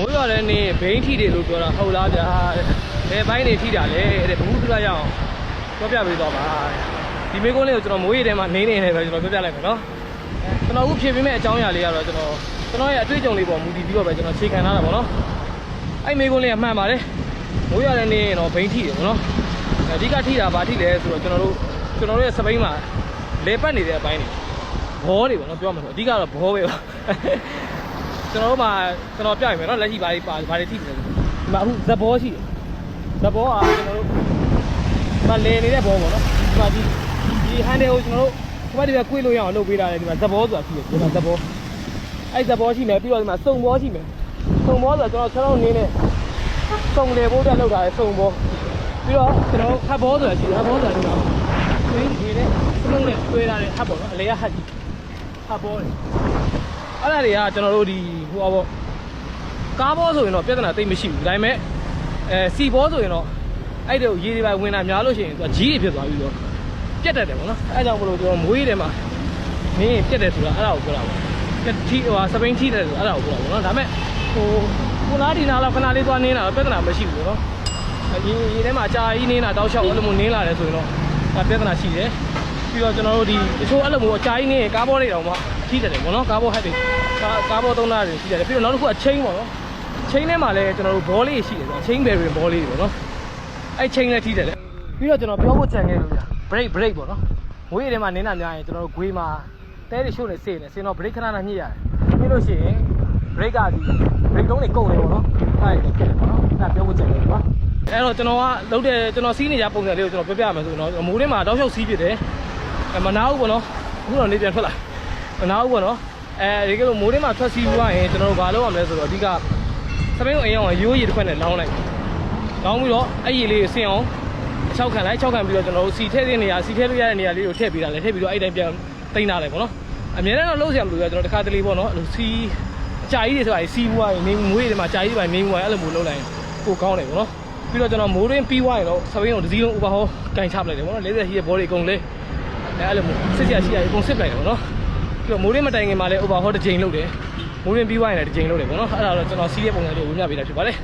မိုးရွာတဲ့နေ့ဘိန်းထိတယ်လို့ပြောတာဟုတ်လားဗျာတဲ့ဘယ်ဘိုင်းတွေထိတာလဲတဲ့ဘူးသူကရအောင်ပြောပြပေးတော့ပါတဲ့ဒီမေကုန်းလေးကိုကျွန်တော်မိုးရေထဲမှာနေနေနေပဲကျွန်တော်ပြောပြလိုက်မယ်နော်ကျွန်တော်အခုဖြည့်ပေးမယ့်အကြောင်းအရာလေးကတော့ကျွန်တော်ကျွန်တော်ရဲ့အတွေ့အကြုံလေးပေါ်မူတည်ပြီးတော့ပဲကျွန်တော်ခြေခံထားတာပေါ့နော်အဲ့မေကုန်းလေးကမှန်ပါတယ်မိုးရွာတဲ့နေ့တော့ဘိန်းထိတယ်ပေါ့နော်အဓိကထိတာဘာထိလဲဆိုတော့ကျွန်တော်တို့ကျွန်တော်တို့ရဲ့စပိန်မှာလေပတ်နေတဲ့အပိုင်းတွေဘောတွေပေါ့နော်ပြောမှာဆိုအဓိကတော့ဘောပဲပါ ကျွန်တော်တို့မှာကျွန်တော်ပြရမယ်နော်လက်ရှိဘာတွေပါဘာတွေထိတယ်ဒီမှာအခုဇဘောရှိတယ်ဇဘောကကျွန်တော်တို့ဒီမှာလဲနေတဲ့ဘောပေါ့နော်ဒီမှာဒီဒီဟန်တယ်ကိုကျွန်တော်တို့ဒီမှာဒီကကွေးလို့ရအောင်လုပ်ပေးတာလေဒီမှာဇဘောဆိုတာရှိတယ်ဒီမှာဇဘောအဲ့ဇဘောရှိမယ်ပြီးတော့ဒီမှာစုံဘောရှိမယ်စုံဘောဆိုတော့ကျွန်တော်ကျွန်တော်နင်းနေစုံလေဘိုးတက်လောက်တာလေစုံဘောပြီးတော့ကျွန်တော်ဟတ်ဘောဆိုတာရှိတယ်ဟတ်ဘောဆိုတာဒီမှာကွေးနေနဲ့စလုံးနဲ့ကွေးလာတဲ့ဟတ်ဘောနော်အလေကဟတ်ကြီးဟတ်ဘောလေ အဲ့ဒါတွေကကျွန်တော်တို့ဒီဟိုပါပေါ့ကားဘောဆိုရင်တော့ပြဿနာတိတ်မရှိဘူးဒါပေမဲ့အဲစီဘောဆိုရင်တော့အဲ့ဒီရေတွေပဲဝင်တာများလို့ရှိရင်သူကကြီးတွေဖြစ်သွားပြီးတော့ပြတ်တတ်တယ်ပေါ့နော်အဲ့ကြောင့်မလို့ကျွန်တော်မွေးတယ်မှာမင်းပြတ်တယ်ဆိုတာအဲ့ဒါကိုပြောတာပေါ့ပြတ်ထီဟိုစပိန်ထီတယ်ဆိုတာအဲ့ဒါကိုပြောတာပေါ့နော်ဒါပေမဲ့ဟိုခုနားဒီနားလောက်ခဏလေးသွားနင်းတာတော့ပြဿနာမရှိဘူးပေါ့နော်ရေရေထဲမှာအကြာကြီးနင်းတာတောက်လျှောက်အဲ့လိုမျိုးနင်းလာတယ်ဆိုရင်တော့ဒါ ပြဿနာရှိတယ်ပြီးတော့ကျွန်တော်တို့ဒီတချို့အဲ့လိုမျိုးအကြာကြီးနင်းရင်ကားဘောတွေတောင်မှထိတယ်ပေါ့နော်ကားဘောဟက်တွေကာကားဘောသုံးသားတွေရှိတယ်ပြီးတော့နောက်တစ်ခုအချင်းပေါ့နော်ချင်းထဲမှာလည်းကျွန်တော်တို့ဘောလေးရှိတယ်ဆိုအချင်းဘယ်ရင်ဘောလေးတွေပေါ့နော်အဲ့ချင်းလည်းထိတယ်လေပြီးတော့ကျွန်တော်ပြောဖို့ကြံခဲ့လို့ဗျာ break break ပေါ့နော်ငွေထဲမှာနင်းတာများရင်ကျွန်တော်တို့ဂွေးမှာတဲတွေရှို့နေစေနေစင်တော့ break ခဏခဏညှိရတယ်ညှိလို့ရှိရင် break ကဒီ break တုံးတွေကုန်တယ်ပေါ့နော်အဲ့ဒါဖြစ်တယ်ပေါ့နော်အဲ့ဒါပြောဖို့ကြံခဲ့လို့ပါ အဲ့တော့ကျွန်တော်ကလုပ်တဲ့ကျွန်တော်စီးနေကြပုံစံလေးကိုကျွန်တော်ပြောပြရမယ်ဆိုတော့မိုးထဲမှာတောက်လျှောက်စီးဖြစ်တယ်မနာဘူးပေါ့နော်အခုတော့နေပြန်ထွက်လာမနာဘူးပေါ့နော်အဲဒီကလိုမိုးထဲမှာထွက်စီးသွားရင်ကျွန်တော်တို့ဘာလုပ်ရမလဲဆိုတော့အဓိကစပိန်ကိုအိမ်အောင်ရိုးရည်တစ်ခွက်နဲ့လောင်းလိုက်လောင်းပြီးတော့အဲ့ရည်လေးကိုဆင်းအောင်၆ခံလိုက်၆ခံပြီးတော့ကျွန်တော်တို့စီထည့်တဲ့နေရာစီထည့်လို့ရတဲ့နေရာလေးကိုထည့်ပေးတာလေထည့်ပြီးတော့အဲ့တိုင်းပြန်တိန်းထားလိုက်ပေါ့နော်အများနဲ့တော့လုံးစရာမလိုရကျွန်တော်တစ်ခါတလေပေါ့နော်အဲ့လိုစီအကြာကြီးတွေဆိုတာစီးပွားရင်နေမွေးတွေမှာကြာကြီးတွေမှာနေမွေးအဲ့လိုမျိုးလုပ်လိုက်ရင်ပိုကောင်းတယ်ပေါ့နော် ပြီးတော့ကျွန်တော်မိုးရင်းပြီးသွားရင်တော့စပိန်ကိုတစ်စီးလုံးဥပဟောကန်ချပလိုက်တယ်ပေါ့နော်40ရှိတဲ့ဘောတွေအကုန်လေးအဲ့လိုမျိုးစစ်စရာရှိရအကုန်စစ်ပလိုက်တယ်ပေါ့နော်ပြီးတော့မိုးရင်းမတိုင်ခင်မှာလည်း overhaul တစ်ချိန်လုပ်တယ်မိုးရင်းပြီးသွားရင်လည်းတစ်ချိန်လုပ်တယ်ပေါ့နော်အဲ့ဒါတော့ကျွန်တော်စီးရဲ့ပုံစံလေးကိုဝင်ပြပေးတာဖြစ်ပါတယ်